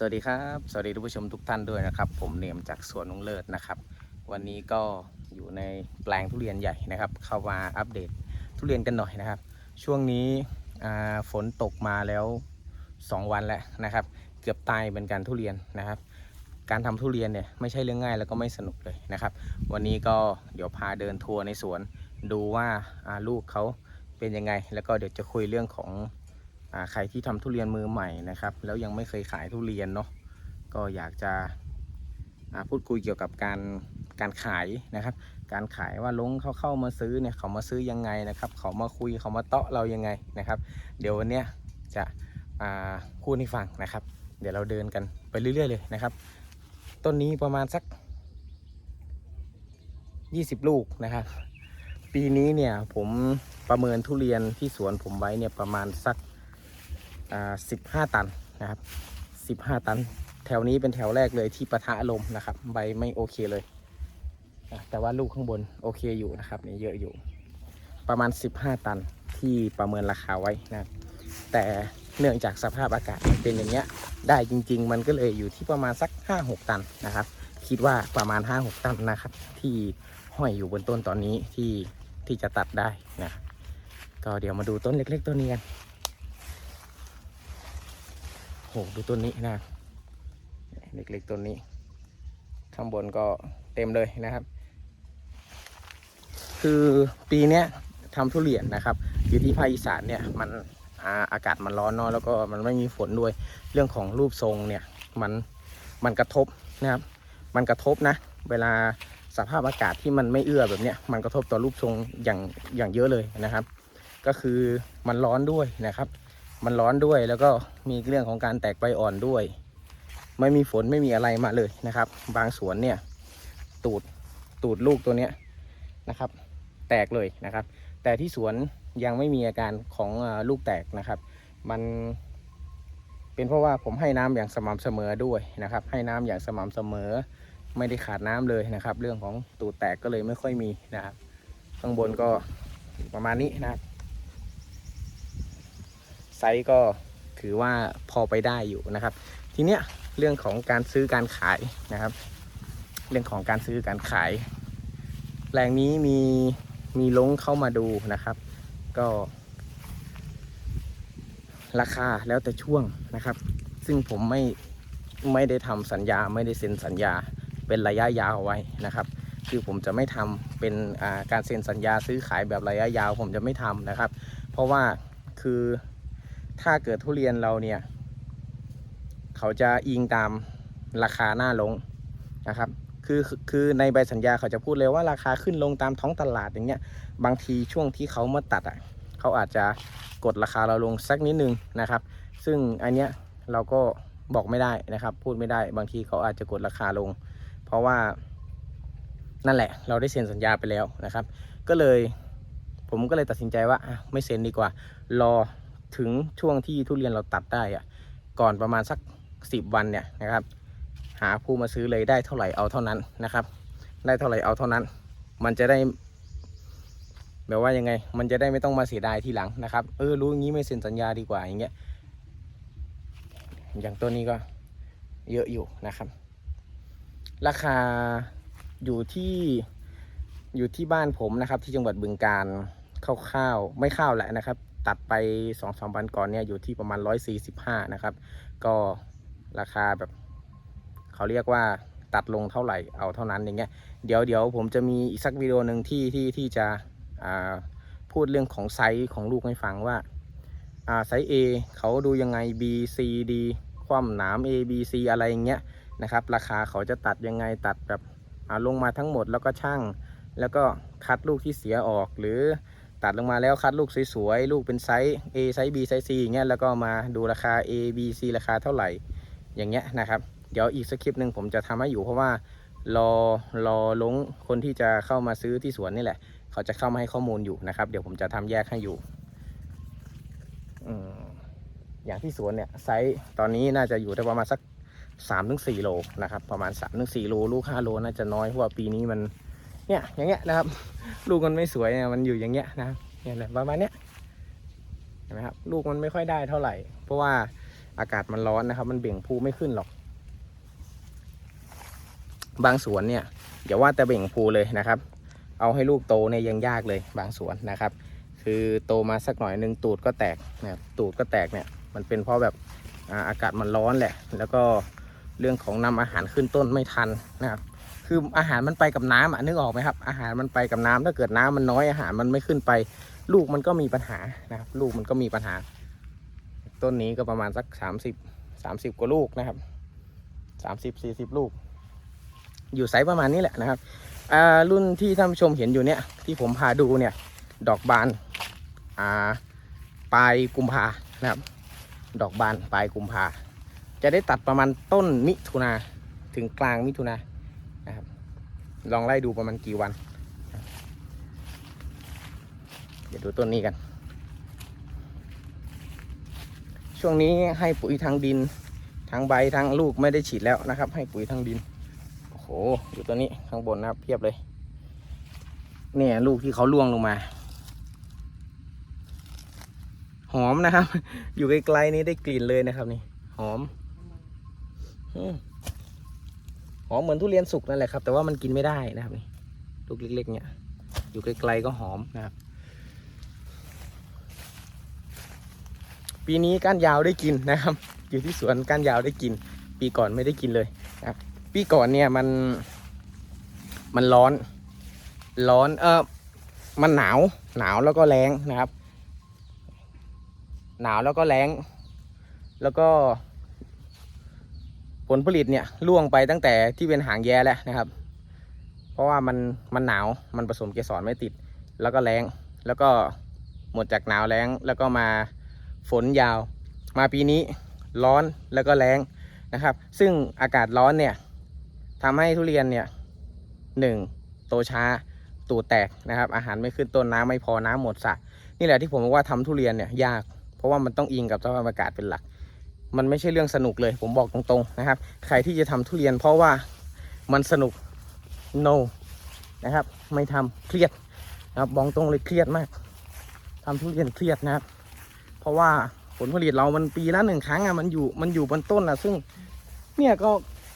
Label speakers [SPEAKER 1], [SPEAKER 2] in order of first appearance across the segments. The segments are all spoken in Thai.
[SPEAKER 1] สวัสดีครับ สวัสดีทุกผู้ชมทุกท่านด้วยนะครับ ผมเนมจากสวนนุงเลิศนะครับ วันนี้ก็อยู่ในแปลงทุเรียนใหญ่นะครับ เข้ามาอัปเดตทุเรียนกันหน่อยนะครับ ช่วงนี้ฝนตกมาแล้ว 2 วันแล้วนะครับ เกือบตายเป็นการทุเรียนนะครับ การทำทุเรียนเนี่ยไม่ใช่เรื่องง่ายแล้วก็ไม่สนุกเลยนะครับ วันนี้ก็เดี๋ยวพาเดินทัวร์ในสวน ดูว่าลูกเขาเป็นยังไง แล้วก็เดี๋ยวจะคุยเรื่องของ ใครที่ทำทุเรียนมือใหม่นะครับ แล้วยังไม่เคยขายทุเรียนเนาะก็อยากจะพูดคุยเกี่ยวกับการการขายนะครับ การขายว่าลงเขาเข้ามาซื้อเนี่ยเขามาซื้อยังไงนะครับ เขามาคุยเขามาเตาะเรายังไงนะครับ เดี๋ยววันเนี้ยจะพูดให้ฟังนะครับ เดี๋ยวเราเดินกันไปเรื่อย ๆ เลยนะครับ ต้นนี้ประมาณสัก 20 ลูกนะครับ ปีนี้เนี่ยผมประเมินทุเรียนที่สวนผมไว้เนี่ยประมาณสัก อ่า15ตันนะครับ15ตัน แถวนี้เป็นแถวแรกเลยที่ปะทะลมนะครับ ใบไม่โอเคเลยแต่ว่าลูกข้างบนโอเคอยู่นะครับนี่เยอะอยู่ ประมาณ 15 ตันที่ประเมินราคาไว้นะแต่เนื่องจากสภาพอากาศเป็นอย่างเงี้ยได้จริง ๆ มันก็เลยอยู่ที่ประมาณสัก 5-6 ตันนะครับ คิดว่าประมาณ 5-6 ตันนะครับ ที่ห้อยอยู่บนต้นตอนนี้ที่ที่จะตัดได้นะก็เดี๋ยวมาดูต้นเล็ก ๆ ต้นนี้กัน โหดูต้นนี้นะเล็กๆต้นนี้ ข้างบนก็เต็มเลยนะครับ คือปีเนี้ยทำทุเรียนนะครับ อยู่ที่ภาคอีสานเนี่ยมันอาอากาศมันร้อนเนาะแล้วก็มันไม่มีฝนด้วย เรื่องของรูปทรงเนี่ยมันมันกระทบนะครับ มันกระทบนะ เวลาสภาพอากาศที่มันไม่เอื้อแบบเนี้ยมันกระทบต่อรูปทรงอย่างอย่างเยอะเลยนะครับ ก็คือมันร้อนด้วยนะครับ มันร้อนด้วยแล้วก็มีเรื่องของการแตกใบอ่อนด้วย ไม่มีฝนไม่มีอะไรมาเลยนะครับ บางสวนเนี่ย ตูดตูดลูกตัวเนี้ยนะครับ แตกเลยนะครับ แต่ที่สวนยังไม่มีอาการของลูกแตกนะครับ มันเป็นเพราะว่าผมให้น้ำอย่างสม่ำเสมอด้วยนะครับ ให้น้ำอย่างสม่ำเสมอ ไม่ได้ขาดน้ำเลยนะครับ เรื่องของตูดแตกก็เลยไม่ค่อยมีนะครับ ข้างบนก็ประมาณนี้นะครับ ไซส์ก็ถือว่าพอไปได้อยู่นะครับ ทีเนี้ยเรื่องของการซื้อการขายนะครับ เรื่องของการซื้อการขายแปลงนี้มีมีลงเข้ามาดูนะครับ ก็ ราคาแล้วแต่ช่วงนะครับ ซึ่งผมไม่ไม่ได้ทำสัญญาไม่ได้เซ็นสัญญาเป็นระยะยาวไว้นะครับ คือผมจะไม่ทำเป็นอ่าการเซ็นสัญญาซื้อขายแบบระยะยาว ผมจะไม่ทำนะครับ เพราะว่าคือ ถ้าเกิดทุเรียนเราเนี่ย เขาจะอิงตามราคาหน้าลงนะครับคือคือในใบสัญญาเขาจะพูดเลยว่าราคาขึ้นลงตามท้องตลาดอย่างเงี้ยบางทีช่วงที่เขามาตัดอะเขาอาจจะกดราคาเราลงสักนิดนึงนะครับ ซึ่งอันเนี้ยเราก็บอกไม่ได้นะครับ พูดไม่ได้บางทีเขาอาจจะกดราคาลง เพราะว่านั่นแหละ เราได้เซ็นสัญญาไปแล้วนะครับ ก็เลยผมก็เลยตัดสินใจว่าไม่เซ็นดีกว่า รอ ถึงช่วงที่ทุเรียนเราตัดได้อะก่อนประมาณสักสิบวันเนี่ยนะครับ หาผู้มาซื้อเลยได้เท่าไหร่เอาเท่านั้นนะครับ ได้เท่าไหร่เอาเท่านั้น มันจะได้แบบว่ายังไง มันจะได้ไม่ต้องมาเสียดายทีหลังนะครับ เออรู้อย่างนี้ไม่เซ็นสัญญาดีกว่าอย่างเงี้ย อย่างตัวนี้ก็เยอะอยู่นะครับ ราคาอยู่ที่อยู่ที่บ้านผมนะครับ ที่จังหวัดบึงการคร่าวๆไม่ข้าวแหละนะครับ ตัดไป2อสวันก่อนเนี่ยอยู่ที่ประมาณ 145 นะครับ ก็ราคาแบบเขาเรียกว่าตัดลงเท่าไหร่เอาเท่านั้นอย่างเงี้ยเดี๋ยวเดี๋ยวผมจะมีอีกสักวิดีโอหนึ่งที่ที่ที่จะอ่าพูดเรื่องของไซส์ของลูกให้ฟังว่าอ่าไซส์ A เขาดูยังไง B C D ความหนาม A B C อะไรอย่างเงี้ยนะครับ ราคาเขาจะตัดยังไงตัดแบบอ่าลงมาทั้งหมดแล้วก็ช่าง แล้วก็คัดลูกที่เสียออกหรือ ตัดลงมาแล้วคัดลูกสวยๆ ลูกเป็นไซส์ A ไซส์ B ไซส์ C อย่างเงี้ยแล้วก็มาดูราคา A B C ราคาเท่าไหร่ อย่างเงี้ยนะครับเดี๋ยวอีกสักคริปหนึ่งผมจะทำให้อยู่เพราะว่ารอรอลงคนที่จะเข้ามาซื้อที่สวนนี่แหละ เขาจะเข้ามาให้ข้อมูลอยู่นะครับ เดี๋ยวผมจะทำแยกให้อยู่อย่างที่สวนเนี่ยไซส์ตอนนี้น่าจะอยู่ได้ประมาณสัก3-4ถึงโลนะครับประมาณ3-4ถึงโลลูก5โลน่าจะน้อยเพราะว่าปีนี้มัน เนี่ยอย่างเงี้ยนะครับ ลูกมันไม่สวยอะมันอยู่อย่างเงี้ยนะเนี่ยแหละประมาณเนี้ยเห็นไหมครับลูกมันไม่ค่อยได้เท่าไหร่ เพราะว่าอากาศมันร้อนนะครับ มันเบ่งภูไม่ขึ้นหรอก บางสวนเนี่ยอย่าว่าแต่เบ่งภูเลยนะครับ เอาให้ลูกโตเนี่ยยังยากเลยบางสวนนะครับ คือโตมาสักหน่อยหนึ่งตูดก็แตกนะตูดก็แตกเนี่ย มันเป็นเพราะแบบอาอากาศมันร้อนแหละ แล้วก็เรื่องของนำอาหารขึ้นต้นไม่ทันนะครับ คืออาหารมันไปกับน้ำอะนึกออกไหมครับ อาหารมันไปกับน้ำถ้าเกิดน้ำมันน้อยอาหารมันไม่ขึ้นไป ลูกมันก็มีปัญหานะครับ ลูกมันก็มีปัญหา ต้นนี้ก็ประมาณสักสามสิบสามสิบกว่าลูกนะครับสามสิบสี่สิบลูก อยู่ไซส์ประมาณนี้แหละนะครับรุ่นที่ท่านชมเห็นอยู่เนี่ยที่ผมพาดูเนี่ย ดอกบานอ่าปลายกุมภานะครับ ดอกบานปลายกุมภาจะได้ตัดประมาณต้นมิถุนาถึงกลางมิถุนา ลองไล่ดูประมาณกี่วัน เดี๋ยวดูต้นนี้กัน ช่วงนี้ให้ปุ๋ยทางดินทางใบทางลูกไม่ได้ฉีดแล้วนะครับ ให้ปุ๋ยทางดิน โอ้โห อยู่ตัวนี้ข้างบนนะครับเพียบเลย เนี่ยลูกที่เขาล่วงลงมา หอมนะครับ อยู่ไกลๆนี้ได้กลิ่นเลยนะครับนี่ หอม อืม หอมเหมือนทุเรียนสุกนั่นแหละครับ แต่ว่ามันกินไม่ได้นะครับนี่ลูกเล็กๆเนี่ยอยู่ไกลๆก็หอมนะครับ ปีนี้ก้านยาวได้กินนะครับ อยู่ที่สวนก้านยาวได้กิน ปีก่อนไม่ได้กินเลยนะครับ ปีก่อนเนี่ยมัน มันร้อน ร้อนเออมันหนาวหนาวแล้วก็แรงนะครับ หนาวแล้วก็แรงแล้วก็ ผลผลิตเนี่ยล่วงไปตั้งแต่ที่เป็นหางแย้แล้วนะครับ เพราะว่ามันมันหนาวมันผสมเกสรไม่ติด แล้วก็แรงแล้วก็หมดจากหนาวแรงแล้วก็มาฝนยาว มาปีนี้ร้อนแล้วก็แรงนะครับ ซึ่งอากาศร้อนเนี่ยทำให้ทุเรียนเนี่ยหนึ่งโตช้าตูดแตกนะครับ อาหารไม่ขึ้นต้นน้ำไม่พอน้ำหมดสระนี่แหละที่ผมบอกว่าทำทุเรียนเนี่ยยาก เพราะว่ามันต้องอิงกับสภาพอากาศเป็นหลัก มันไม่ใช่เรื่องสนุกเลย ผมบอกตรงๆนะครับ ใครที่จะทำทุเรียนเพราะว่ามันสนุก no นะครับ ไม่ทำเครียดนะครับบอกตรงเลยเครียดมากทำทุเรียนเครียดนะครับ เพราะว่าผลผลิตเรามันปีละหนึ่งครั้งอะมันอยู่มันอยู่บนต้นอะซึ่งเนี่ยก็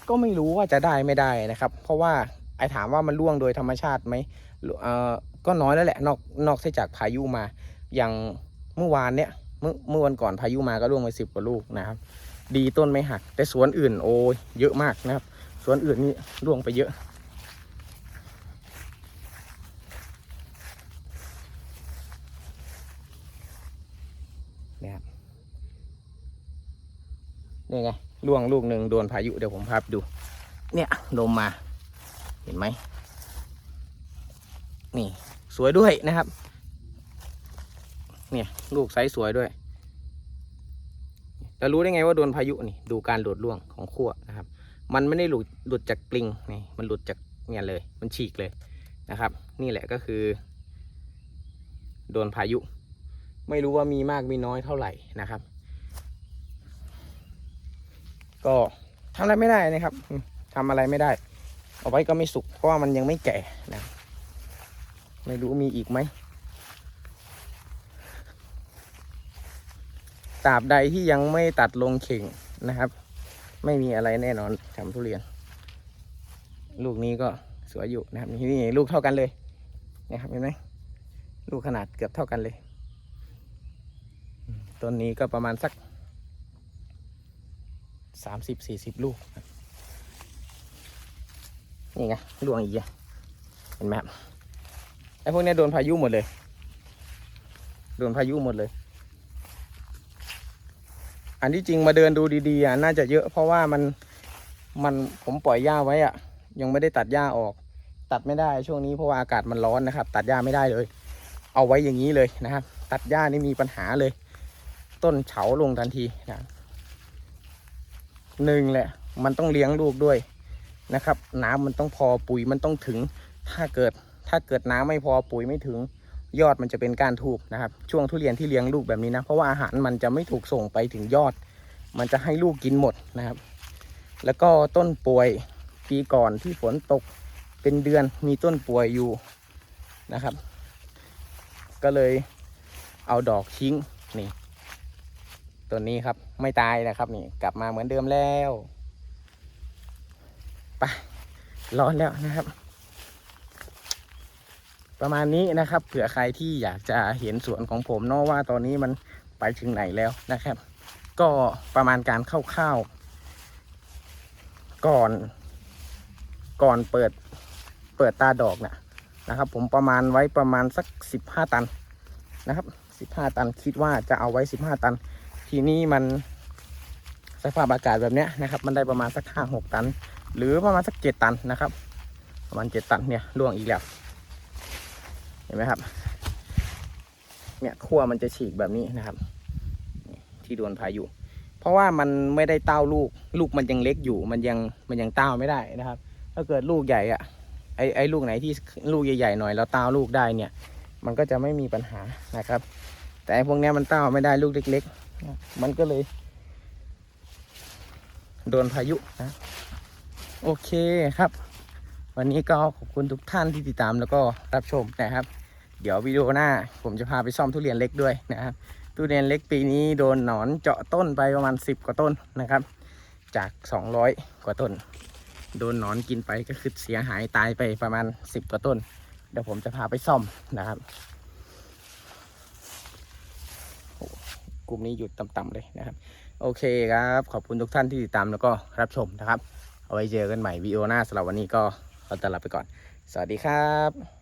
[SPEAKER 1] ก็ไม่รู้ว่าจะได้ไม่ได้นะครับ เพราะว่าไอ้ถามว่ามันร่วงโดยธรรมชาติไหมเออก็น้อยแล้วแหละนอกนอกจากพายุมาอย่างเมื่อวานเนี่ย เมื่อเมื่อวันก่อนพายุมาก็ร่วงไปสิบกว่าลูกนะครับ ดีต้นไม่หัก แต่สวนอื่นโอ้ยเยอะมากนะครับ สวนอื่นนี่ร่วงไปเยอะเนี่ยครับนี่ไงล่วงลูกหนึ่งโดนพายุเดี๋ยวผมพาไปดู เนี่ยลมมา เห็นไหมนี่ สวยด้วยนะครับ เนี่ย ลูกไซส์สวยด้วย แล้วรู้ได้ไงว่าโดนพายุนี่ ดูการหลุดร่วงของขั้วนะครับ มันไม่ได้หลุดหลุดจากปลิงนี่ มันหลุดจากเนี่ยเลย มันฉีกเลยนะครับ นี่แหละก็คือ โดนพายุ ไม่รู้ว่ามีมากมีน้อยเท่าไหร่นะครับ ก็ทำอะไรไม่ได้นะครับทำอะไรไม่ได้ เอาไว้ก็ไม่สุกเพราะว่ามันยังไม่แก่นะ ไม่รู้มีอีกไหม ตราบใดที่ยังไม่ตัดลงเข่งนะครับ ไม่มีอะไรแน่นอนทำทุเรียน ลูกนี้ก็สวยอยู่นะครับนี่นี่ลูกเท่ากันเลยนะครับเห็นไหมลูกขนาดเกือบเท่ากันเลยต้นนี้ก็ประมาณสักสามสิบสี่สิบลูกนี่ไงดวงอีกเห็นไหมครับไอ้พวกนี้โดนพายุหมดเลย โดนพายุหมดเลย อันที่จริงมาเดินดูดีๆอะน่าจะเยอะเพราะว่ามันมันผมปล่อยหญ้าไว้อะ ยังไม่ได้ตัดหญ้าออก ตัดไม่ได้ช่วงนี้เพราะว่าอากาศมันร้อนนะครับ ตัดหญ้าไม่ได้เลย เอาไว้อย่างนี้เลยนะครับ ตัดหญ้านี่มีปัญหาเลย ต้นเฉาลงทันทีนะหนึ่งแหละ มันต้องเลี้ยงลูกด้วยนะครับ น้ำมันต้องพอปุ๋ยมันต้องถึง ถ้าเกิดถ้าเกิดน้ำไม่พอปุ๋ยไม่ถึง ยอดมันจะเป็นการทูบนะครับ ช่วงทุเรียนที่เลี้ยงลูกแบบนี้นะ เพราะว่าอาหารมันจะไม่ถูกส่งไปถึงยอด มันจะให้ลูกกินหมดนะครับ แล้วก็ต้นป่วยปีก่อนที่ฝนตกเป็นเดือนมีต้นป่วยอยู่นะครับ ก็เลยเอาดอกทิ้งนี่ต้นนี้ครับไม่ตายนะครับนี่กลับมาเหมือนเดิมแล้วไปร้อนแล้วนะครับ ประมาณนี้นะครับ เผื่อใครที่อยากจะเห็นสวนของผมเนาะว่าตอนนี้มันไปถึงไหนแล้วนะครับ ก็ประมาณการคร่าวๆก่อน ก่อนเปิดเปิดตาดอกนะนะครับ ผมประมาณไว้ประมาณสักสิบห้าตันนะครับสิบห้าตันคิดว่าจะเอาไว้สิบห้าตัน ทีนี้มันสภาพอากาศแบบเนี้ยนะครับ มันได้ประมาณสักห้าหกตัน หรือประมาณสักเจ็ดตันนะครับ ประมาณเจ็ดตันเนี่ยร่วงอีกแล้ว ห็นไหมครับ เนี่ยขั้วมันจะฉีกแบบนี้นะครับ ที่โดนพายุเพราะว่ามันไม่ได้เต้าลูก ลูกมันยังเล็กอยู่ มันยังมันยังเต้าไม่ได้นะครับ ถ้าเกิดลูกใหญ่อะไอไอลูกไหนที่ลูกใหญ่ๆหน่อยแล้วเต้าลูกได้เนี่ย มันก็จะไม่มีปัญหานะครับ แต่พวกนี้มันเต้าไม่ได้ลูกเล็ก ๆ มันก็เลย โดนพายุนะโอเคครับ วันนี้ก็ขอบคุณทุกท่านที่ติดตามแล้วก็รับชมนะครับ เดี๋ยววิดีโอหน้า ผมจะพาไปซ่อมทุเรียนเล็กด้วยนะครับทุเรียนเล็กปีนี้โดนหนอนเจาะต้นไปประมาณ 10 กว่าต้นนะครับ จาก 200 กว่าต้น โดนหนอนกินไปก็คือเสียหายตายไปประมาณ 10 กว่าต้น เดี๋ยวผมจะพาไปซ่อมนะครับกลุ่มนี้หยุดต่ำๆเลยนะครับ โอเคครับ ขอบคุณทุกท่านที่ติดตามแล้วก็รับชมนะครับ เอาไว้เจอกันใหม่วิดีโอหน้าสำหรับวันนี้ก็ขอตัวลาไปก่อน สวัสดีครับ